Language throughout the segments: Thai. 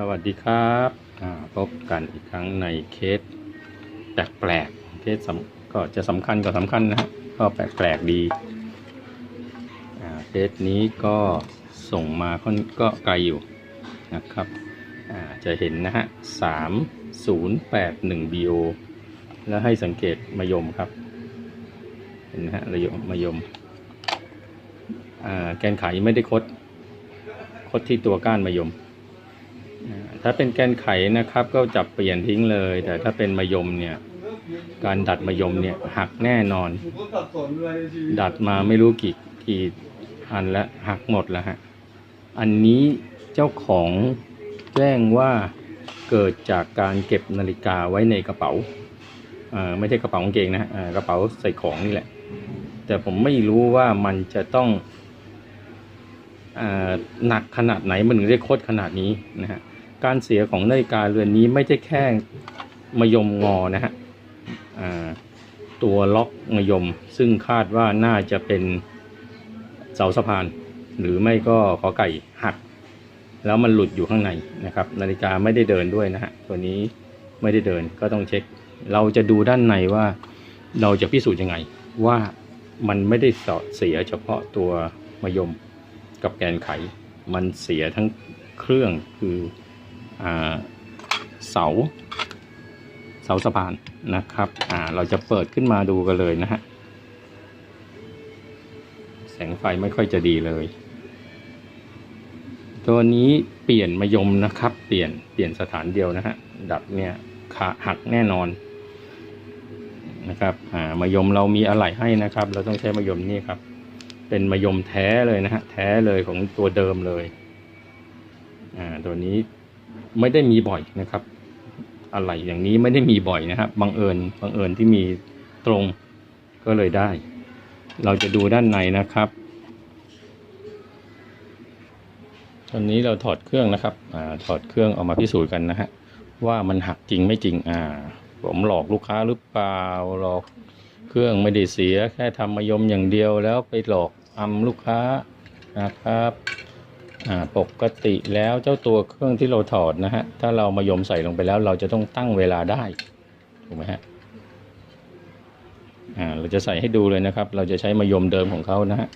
สวัสดีครับพบกันอีกครั้งในเคสแปลกๆเคสก็จะสำคัญก็สำคัญนะฮะก็แปลกๆดีเคสนี้ก็ส่งมาค่อนก็ไกลอยู่นะครับจะเห็นนะฮะสามศูนย์แปดหนึ่ง BO แล้วให้สังเกตมายมครับ เห็นนะฮะระยมมายมแกนไขไม่ได้คด คดที่ตัวก้านมายม ถ้าเป็นแกนไขนะครับ ก็จับเปลี่ยนทิ้งเลย แต่ถ้าเป็นมะยมเนี่ย การดัดมะยมเนี่ยหักแน่นอน ดัดมาไม่รู้กี่กี่อันแล้วหักหมดแล้วฮะ อันนี้เจ้าของแจ้งว่าเกิดจากการเก็บนาฬิกาไว้ในกระเป๋าเอ่อไม่ใช่กระเป๋ากางเกงนะะเอ่กระเป๋าใส่ของนี่แหละ แต่ผมไม่รู้ว่ามันจะต้อง หนักขนาดไหนมันถึงได้โคตรขนาดนี้นะฮะการเสียของนาฬิกาเรือนนี้ไม่ใช่แค่มยมงอนะฮะตัวล็อกมยมซึ่งคาดว่าน่าจะเป็นเสาสะพาน หรือไม่ก็ขอไก่หัก แล้วมันหลุดอยู่ข้างในนะครับ นาฬิกาไม่ได้เดินด้วยนะฮะตัวนี้ไม่ได้เดินก็ต้องเช็ค เราจะดูด้านในว่าเราจะพิสูจน์ยังไง ว่ามันไม่ได้เสียเฉพาะตัวมยม กับแกนไข มันเสียทั้งเครื่องคืออเสา เสาสะพานนะครับเราจะเปิดขึ้นมาดูกันเลยนะฮะแสงไฟไม่ค่อยจะดีเลย ตัวนี้เปลี่ยนมายมนะครับ เปลี่ยนเปลี่ยนสถานเดียวนะฮะดับเนี่ยขาหักแน่นอนนะครับอ่ามายมเรามีอะไหล่ให้นะครับ เราต้องใช้มายมนี่ครับ เป็นมายมแท้เลยนะฮะแท้เลยของตัวเดิมเลยอ่าตัวนี้ไม่ได้มีบ่อยนะครับ อะไรอย่างนี้ไม่ได้มีบ่อยนะครับบังเอิญบังเอิญที่มีตรงก็เลยได้ เราจะดูด้านในนะครับตอนนี้เราถอดเครื่องนะครับอ่าถอดเครื่องออกมาพิสูจน์กันนะฮะว่ามันหักจริงไม่จริงอ่า ผมหลอกลูกค้าหรือเปล่าหลอกเครื่องไม่ได้เสียแค่ทำมายมอย่างเดียวแล้วไปหลอก อำลูกค้านะครับอ่าปกติแล้วเจ้าตัวเครื่องที่เราถอดนะฮะถ้าเรามายมใส่ลงไปแล้วเราจะต้องตั้งเวลาได้ถูกไหมฮะอ่าเราจะใส่ให้ดูเลยนะครับ เราจะใช้มายมเดิมของเขานะฮะ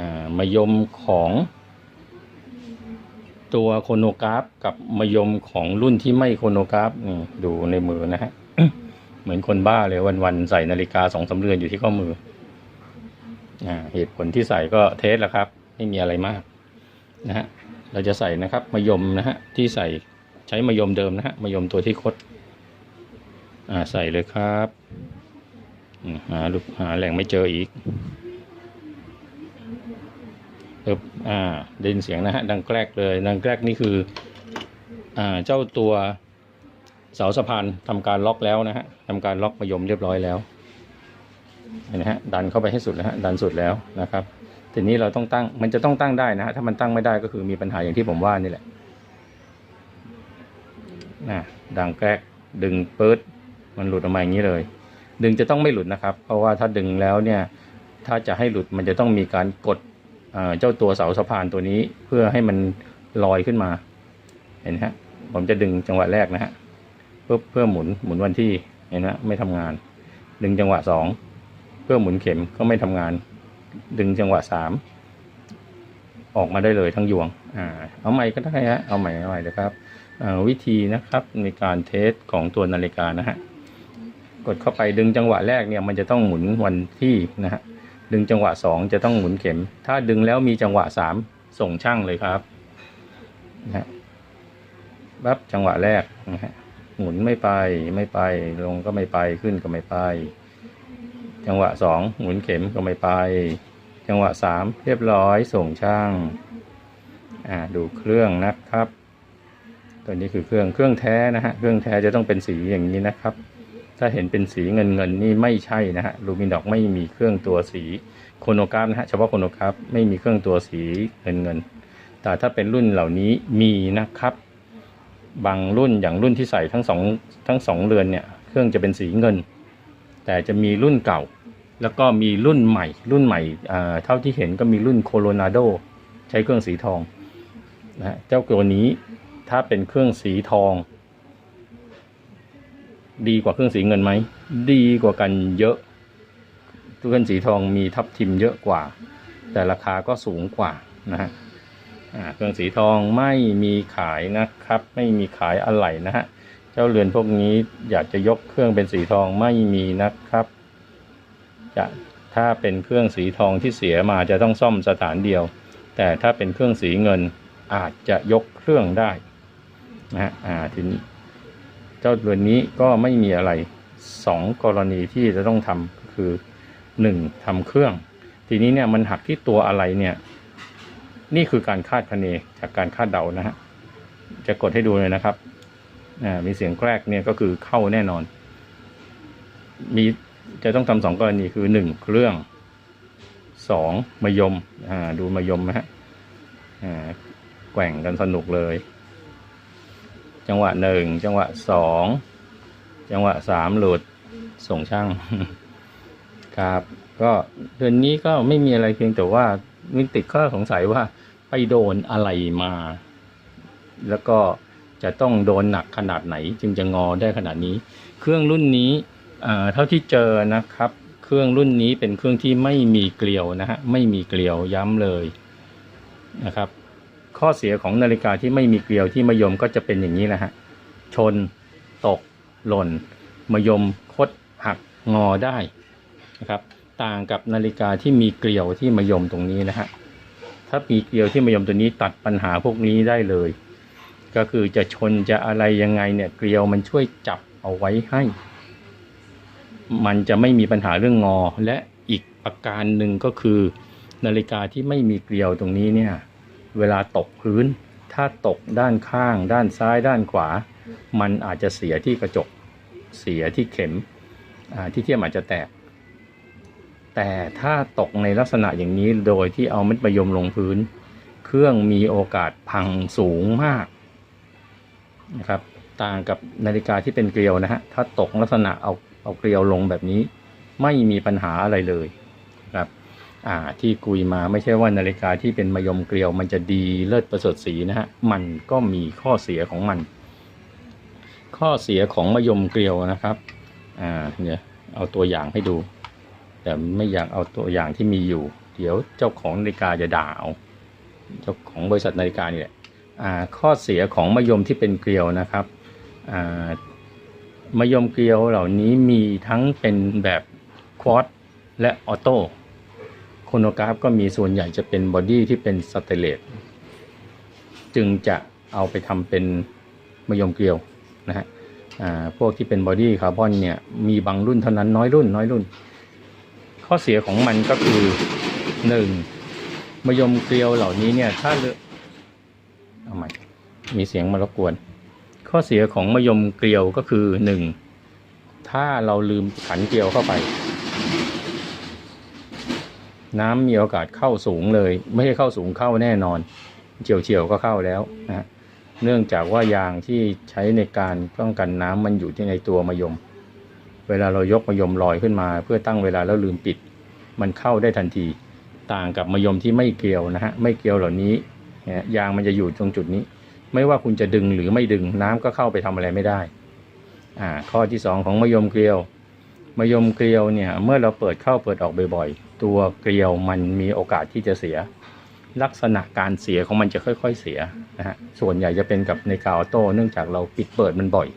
อ่ามายมของตัวโคโนกราฟกับมายมของรุ่นที่ไม่โคโนกราฟนี่ดูในมือนะฮะเหมือนคนบ้าเลยวันๆใส่นาฬิกาสองสาเรือนอยู่ที่ข้อมือ เหตุผลที่ใส่ก็เทสแล้วครับ ไม่มีอะไรมากนะฮะเราจะใส่นะครับมายมนะฮะที่ใส่ใช้มายมเดิมนะฮะมายมตัวที่คดอ่าใส่เลยครับหาลูกหาแหล่งไม่เจออีกเอบอ่าได้ยินเสียงนะฮะดังแกรกเลยดังแกรกนี่คืออ่าเจ้าตัวเสาสะพานทำการล็อกแล้วนะฮะทำการล็อกมายมเรียบร้อยแล้ว นไหมฮะดันเข้าไปให้สุดแล้วฮะดันสุดแล้วนะครับ ทีนี้เราต้องตั้งมันจะต้องตั้งได้นะฮะถ้ามันตั้งไม่ได้ก็คือมีปัญหาอย่างที่ผมว่านี่แหละนะดังแกรกดึงเปิดมันหลุดออกมาอย่างนี้เลย ดึงจะต้องไม่หลุดนะครับ เพราะว่าถ้าดึงแล้วเนี่ยถ้าจะให้หลุดมันจะต้องมีการกดเจ้าตัวเสาสะพานตัวนี้เพื่อให้มันลอยขึ้นมา เห็นไหมฮะผมจะดึงจังหวะแรกนะฮะปุ๊บเพื่อหมุนหมุนวันที่เห็นไหมไม่ทำงาน ดึงจังหวะสอง เพื่อหมุนเข็มก็ไม่ทำงาน ดึงจังหวะสามออกมาได้เลยทั้งยวงอ่าเอาใหม่ก็ได้ฮะเอาใหม่เอาใหม่เลยครับวิธีนะครับในการเทสของตัวนาฬิกานะฮะกดเข้าไปดึงจังหวะแรกเนี่ยมันจะต้องหมุนวันที่นะฮะดึงจังหวะสองจะต้องหมุนเข็ม ถ้าดึงแล้วมีจังหวะสามส่งช่างเลยครับนะฮะปั๊บจังหวะแรกนะฮะหมุนไม่ไปไม่ไปลงก็ไม่ไปขึ้นก็ไม่ไป จังหวะสองหมุนเข็มก็ไม่ไป จังหวะสามเรียบร้อยส่งช่างอ่าดูเครื่องนะครับ ตัวนี้คือเครื่องเครื่องแท้นะฮะเครื่องแท้จะต้องเป็นสีอย่างนี้นะครับ ถ้าเห็นเป็นสีเงินเงินนี่ไม่ใช่นะฮะลูมินอกไม่มีเครื่องตัวสีโคโนกราฟนะฮะเฉพาะโคโนกราฟไม่มีเครื่องตัวสีเงินเงิน แต่ถ้าเป็นรุ่นเหล่านี้มีนะครับบางรุ่นอย่างรุ่นที่ใส่ทั้งสองทั้งสองเรือนเนี่ย เครื่องจะเป็นสีเงิน แต่จะมีรุ่นเก่า แล้วก็มีรุ่นใหม่ รุ่นใหม่เท่าที่เห็นก็มีรุ่นโคโรนาโดใช้เครื่องสีทองนะฮะเจ้าตัวนี้ถ้าเป็นเครื่องสีทอง ดีกว่าเครื่องสีเงินไหม ดีกว่ากันเยอะเครื่องสีทองมีทับทิมเยอะกว่า แต่ราคาก็สูงกว่านะฮะเครื่องสีทองไม่มีขายนะครับ ไม่มีขายอะไหล่นะฮะ เจ้าเรือนพวกนี้อยากจะยกเครื่องเป็นสีทองไม่มีนะครับ จะถ้าเป็นเครื่องสีทองที่เสียมาจะต้องซ่อมสถานเดียว แต่ถ้าเป็นเครื่องสีเงินอาจจะยกเครื่องได้นะฮะอ่าทีนี้เจ้าเรือนนี้ก็ไม่มีอะไรสองกรณีที่จะต้องทำก็คือหนึ่งทำเครื่อง ทีนี้เนี่ยมันหักที่ตัวอะไรเนี่ยนี่คือการคาดคะเนจากการคาดเดานะฮะจะกดให้ดูเลยนะครับ มีเสียงแกรกเนี่ยก็คือเข้าแน่นอน มีจะต้องทำสองกรณีคือหนึ่งเครื่องสองมายมดูมายมนะฮะแกว่งกันสนุกเลย จังหวะหนึ่งจังหวะสองจังหวะสามหลุดส่งช่างครับ ก็เดือนนี้ก็ไม่มีอะไรเพียงแต่ว่ามิติดข้อสงสัยว่าไปโดนอะไรมา แล้วก็ จะต้องโดนหนักขนาดไหนจึงจะงอได้ขนาดนี้ เครื่องรุ่นนี้เท่าที่เจอนะครับ เครื่องรุ่นนี้เป็นเครื่องที่ไม่มีเกลียวนะฮะไม่มีเกลียวย้ำเลยนะครับ ข้อเสียของนาฬิกาที่ไม่มีเกลียวที่มายมก็จะเป็นอย่างนี้แหละฮะชนตกหล่นมายมคดหักงอได้นะครับ ต่างกับนาฬิกาที่มีเกลียวที่มายมตรงนี้นะฮะถ้ามีเกลียวที่มายมตัวนี้ตัดปัญหาพวกนี้ได้เลย ก็คือจะชนจะอะไรยังไงเนี่ยเกลียวมันช่วยจับเอาไว้ให้ มันจะไม่มีปัญหาเรื่องงอ และอีกประการหนึ่งก็คือ นาฬิกาที่ไม่มีเกลียวตรงนี้เนี่ยเวลาตกพื้น ถ้าตกด้านข้าง ด้านซ้าย ด้านขวา มันอาจจะเสียที่กระจกเสียที่เข็มที่เทียมอาจจะแตก แต่ถ้าตกในลักษณะอย่างนี้โดยที่เอาเม็ดมะยมลงพื้น เครื่องมีโอกาสพังสูงมาก นะครับ ต่างกับนาฬิกาที่เป็นเกลียวนะฮะถ้าตกลักษณะเอาเอาเกลียวลงแบบนี้ ไม่มีปัญหาอะไรเลยครับอ่าที่กุยมาไม่ใช่ว่านาฬิกาที่เป็นมยมเกลียว มันจะดีเลิศประเสริฐสีนะฮะมันก็มีข้อเสียของมัน ข้อเสียของมยมเกลียวนะครับอ่าเนี่ยเอาตัวอย่างให้ดู แต่ไม่อยากเอาตัวอย่างที่มีอยู่ เดี๋ยวเจ้าของนาฬิกาจะด่าเอาเจ้าของบริษัทนาฬิกานี่แหละ ข้อเสียของมะยมที่เป็นเกลียวนะครับอ่ามะยมเกลียวเหล่านี้มีทั้งเป็นแบบควอตและออโต้โคโนกราฟก็มีส่วนใหญ่จะเป็นบอดี้ที่เป็นสเตนเลสจึงจะเอาไปทำเป็นมะยมเกลียวนะฮะพวกที่เป็นบอดี้คาร์บอนเนี่ยมีบางรุ่นเท่านั้นน้อยรุ่นน้อยรุ่น ข้อเสียของมันก็คือหนึ่งมะยมเกลียวเหล่านี้เนี่ยถ้า เอาใหม่มีเสียงมารบกวน ข้อเสียของมะยมเกลียวก็คือหนึ่งถ้าเราลืมขันเกลียวเข้าไป น้ำมีโอกาสเข้าสูงเลย ไม่ใช่เข้าสูงเข้าแน่นอน เฉียวเฉียวก็เข้าแล้วนะเนื่องจากว่ายางที่ใช้ในการป้องกันน้ำมันอยู่ที่ในตัวมะยม เวลาเรายกมะยมลอยขึ้นมา เพื่อตั้งเวลาแล้วลืมปิด มันเข้าได้ทันที ต่างกับมะยมที่ไม่เกลียวนะฮะไม่เกลียวเหล่านี้ ยางมันจะอยู่ตรงจุดนี้ ไม่ว่าคุณจะดึงหรือไม่ดึงน้ำก็เข้าไปทำอะไรไม่ได้อ่าข้อที่สองของมะยมเกลียวมะยมเกลียวเนี่ยเมื่อเราเปิดเข้าเปิดออกบ่อยๆ ตัวเกลียวมันมีโอกาสที่จะเสีย ลักษณะการเสียของมันจะค่อยๆเสียนะฮะส่วนใหญ่จะเป็นกับในกาออโต้เนื่องจากเราปิดเปิดมันบ่อย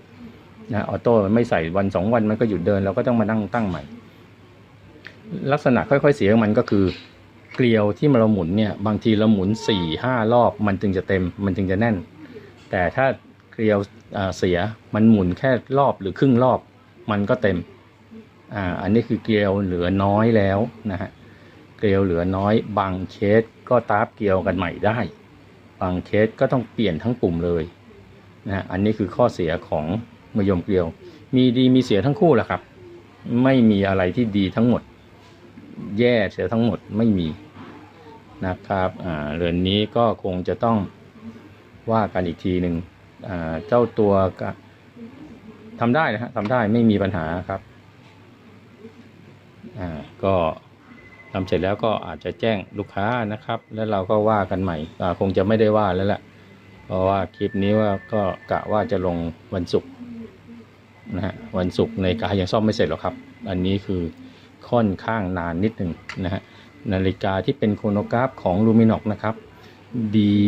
นะออโต้มันไม่ใส่วันสองวันมันก็หยุดเดินเราก็ต้องมานั่งตั้งใหม่ ลักษณะค่อยๆเสียของมันก็คือ เกลียวที่เราหมุนเนี่ยบางทีเราหมุนสี่ห้ารอบมันจึงจะเต็มมันจึงจะแน่น แต่ถ้าเกลียวเสียมันหมุนแค่รอบหรือครึ่งรอบมันก็เต็มอ่าอันนี้คือเกลียวเหลือน้อยแล้วนะฮะเกลียวเหลือน้อย บางเคสก็ตาร์ฟเกลียวกันใหม่ได้ บางเคสก็ต้องเปลี่ยนทั้งปุ่มเลยนะฮะอันนี้คือข้อเสียของมะยมเกลียว มีดีมีเสียทั้งคู่แหละครับ ไม่มีอะไรที่ดีทั้งหมด แย่เสียทั้งหมดไม่มี นะครับเรือนนี้ก็คงจะต้องว่ากันอีกทีหนึ่งเจ้าตัวก็ทำได้นะฮะทำได้ไม่มีปัญหาครับก็ทำเสร็จแล้วก็อาจจะแจ้งลูกค้านะครับ แล้วเราก็ว่ากันใหม่คงจะไม่ได้ว่าแล้วแหละเพราะว่าคลิปนี้ว่าก็กะว่าจะลงวันศุกร์นะฮะวันศุกร์ในกายังซ่อมไม่เสร็จหรอกครับ อันนี้คือค่อนข้างนานนิดหนึ่งนะฮะ นาฬิกาที่เป็นโครโนกราฟของลูมินอกนะครับ ดี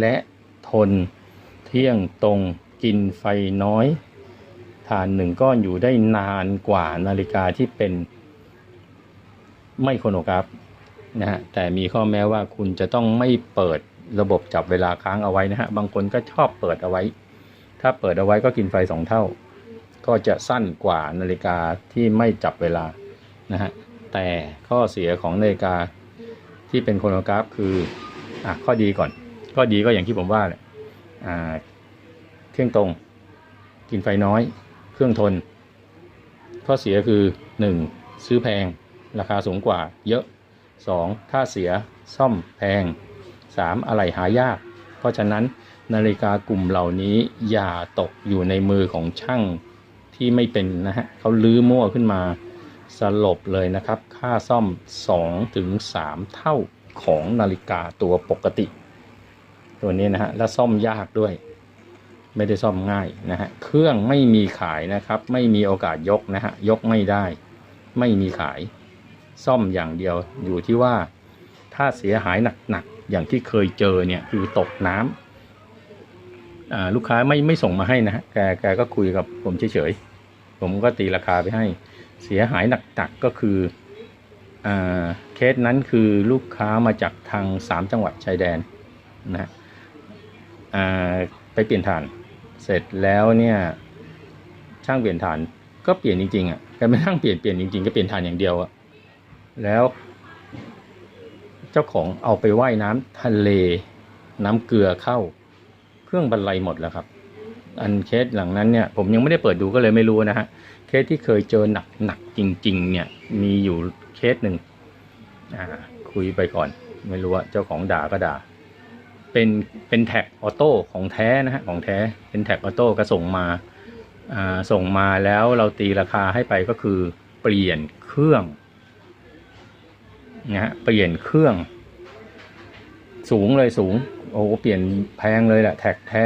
และทนเที่ยงตรงกินไฟน้อยฐานหนึ่งก้อนอยู่ได้นานกว่านาฬิกาที่เป็นไม่โครโนกราฟนะฮะแต่มีข้อแม้ว่าคุณจะต้องไม่เปิดระบบจับเวลาค้างเอาไว้นะฮะบางคนก็ชอบเปิดเอาไว้ ถ้าเปิดเอาไว้ก็กินไฟสองเท่า ก็จะสั้นกว่านาฬิกาที่ไม่จับเวลานะฮะ แต่ข้อเสียของนาฬิกาที่เป็นโครโนกราฟคืออะข้อดีก่อน ข้อดีก็อย่างที่ผมว่าแหละอ่าเที่ยงตรง กินไฟน้อย เครื่องทน ข้อเสียคือ 1. ซื้อแพง ราคาสูงกว่า เยอะ 2. ค่าเสียซ่อมแพง 3. อะไหลหายาก เพราะฉะนั้นนาฬิกากลุ่มเหล่านี้อย่าตกอยู่ในมือของช่างที่ไม่เป็นนะฮะเขาลื้อมั่วขึ้นมา สลบเลยนะครับ ค่าซ่อม2-3ถึง3เท่าของนาฬิกาตัวปกติ ตัวนี้นะฮะ และซ่อมยากด้วย ไม่ได้ซ่อมง่ายนะฮะ เครื่องไม่มีขายนะครับ ไม่มีโอกาสยกนะฮะ ยกไม่ได้ ไม่มีขาย ซ่อมอย่างเดียว อยู่ที่ว่า ถ้าเสียหายหนักๆ อย่างที่เคยเจอเนี่ยคือตกน้ำลูกค้าไม่ไม่ส่งมาให้นะฮะ แกแกก็คุยกับผมเฉยๆ ผมก็ตีราคาไปให้ เสียหายหนักๆก็คืออเคสนั้นคือลูกค้ามาจากทางสามจังหวัดชายแดนนะฮะไปเปลี่ยนฐานเสร็จแล้วเนี่ยช่างเปลี่ยนฐานก็เปลี่ยนจริงๆอะแกไม่นั่งเปลี่ยนเปลี่ยนจริงๆก็เปลี่ยนฐานอย่างเดียวอะแล้วเจ้าของเอาไปว่ายน้ำทะเลน้ำเกลือเข้าเครื่องบรรลัยหมดแล้วครับ อันเคสหลังนั้นเนี่ยผมยังไม่ได้เปิดดูก็เลยไม่รู้นะฮะ เคสที่เคยเจอหนักหนักจริง ๆ เนี่ยมีอยู่เคสหนึ่งอ่าคุยไปก่อน ไม่รู้ว่าเจ้าของด่าก็ด่า เป็นเป็นแท็กออโต้ของแท้นะฮะของแท้เป็นแท็กออโต้ก็ส่งมาอ่าส่งมาแล้วเราตีราคาให้ไปก็คือเปลี่ยนเครื่องนะฮะเปลี่ยนเครื่อง สูงเลยสูง โอ้เปลี่ยนแพงเลยแหละแท็กแท้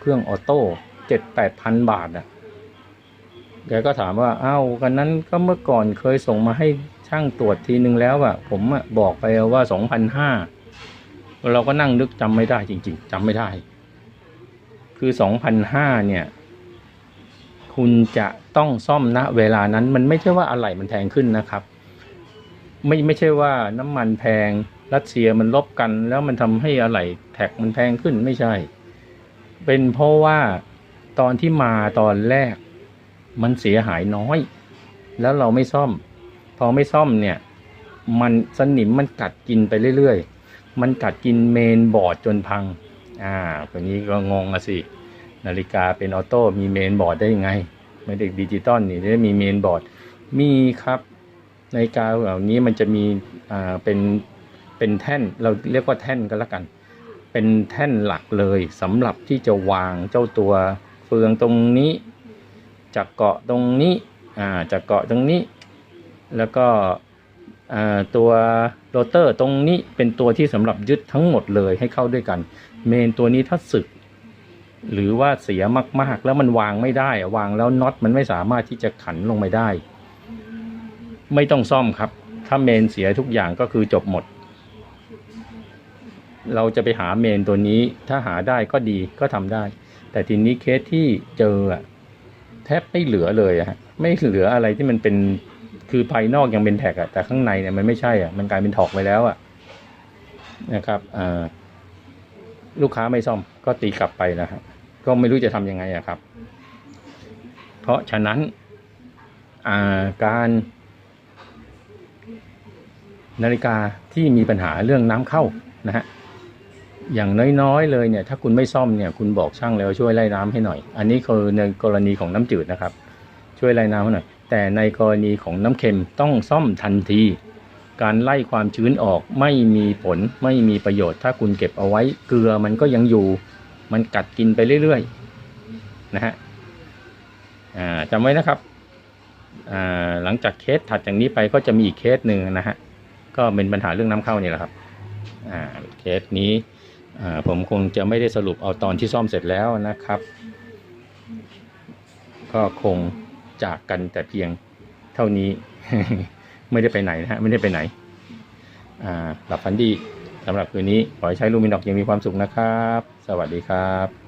เครื่องออโต้เจ็ดแปดพันบาทอะ แกก็ถามว่าอ้าวกันนั้นก็เมื่อก่อนเคยส่งมาให้ช่างตรวจทีนึงแล้วอะผมอะบอกไปว่าสองพันห้าเราก็นั่งนึกจำไม่ได้จริง ๆจำไม่ได้ คือสองพันห้าเนี่ย คุณจะต้องซ่อมณเวลานั้นมันไม่ใช่ว่าอะไหล่มันแพงขึ้นนะครับ ไม่ไม่ใช่ว่าน้ำมันแพงรัสเซียมันลบกัน แล้วมันทำให้อะไหล่แท็กมันแพงขึ้นไม่ใช่ เป็นเพราะว่าตอนที่มาตอนแรก มันเสียหายน้อย แล้วเราไม่ซ่อม พอไม่ซ่อมเนี่ย มันสนิมมันกัดกินไปเรื่อยๆ มันกัดกินเมนบอร์ดจนพัง อ่าคนนี้ก็งงอะสิ นาฬิกาเป็นออโต้มีเมนบอร์ดได้ยังไง ไม่ได้ดิจิตอลนี่ได้มีเมนบอร์ด มีครับ นาฬิกาเหล่านี้มันจะมีอ่าเป็นเป็นแท่นเราเรียกว่าแท่นก็แล้วกัน เป็นแท่นหลักเลยสำหรับที่จะวางเจ้าตัวเฟืองตรงนี้ จะเกาะตรงนี้อ่าจะเกาะตรงนี้ แล้วก็อ่าตัวโรเตอร์ตรงนี้เป็นตัวที่สำหรับยึดทั้งหมดเลยให้เข้าด้วยกัน เมนตัวนี้ถ้าสึก หรือว่าเสียมากๆ แล้วมันวางไม่ได้วางแล้วน็อตมันไม่สามารถที่จะขันลงไปได้ ไม่ต้องซ่อมครับ ถ้าเมนเสียทุกอย่างก็คือจบหมด เราจะไปหาเมนตัวนี้ถ้าหาได้ก็ดีก็ทำได้ แต่ทีนี้เคสที่เจออะ แทบไม่เหลือเลยอะฮะไม่เหลืออะไรที่มันเป็นคือภายนอกยังเป็นแท็กอะแต่ข้างในเนี่ยมันไม่ใช่อะมันกลายเป็นถอกไปแล้วอะนะครับอ่าลูกค้าไม่ซ่อมก็ตีกลับไปนะฮะก็ไม่รู้จะทำยังไงอะครับ เพราะฉะนั้นอ่าการนาฬิกาที่มีปัญหาเรื่องน้ำเข้านะฮะ อย่างน้อยๆเลยเนี่ย ถ้าคุณไม่ซ่อมเนี่ยคุณบอกช่างแล้วช่วยไล่น้ำให้หน่อย อันนี้คือในกรณีของน้ำจืดนะครับ ช่วยไล่น้ำให้หน่อย แต่ในกรณีของน้ำเค็มต้องซ่อมทันที การไล่ความชื้นออกไม่มีผลไม่มีประโยชน์ ถ้าคุณเก็บเอาไว้เกลือมันก็ยังอยู่ มันกัดกินไปเรื่อยๆนะฮะจำไว้นะครับหลังจากเคสถัดจากนี้ไปก็จะมีอีกเคสหนึ่งนะฮะก็เป็นปัญหาเรื่องน้ำเข้านี่แหละครับเคสนี้ ผมคงจะไม่ได้สรุปเอาตอนที่ซ่อมเสร็จแล้วนะครับ ก็คงจากกันแต่เพียงเท่านี้ ไม่ได้ไปไหนนะฮะไม่ได้ไปไหนอ่าหลับฝันดีสำหรับคืนนี้ ขอให้ใช้ลูมินอกยังมีความสุขนะครับ สวัสดีครับ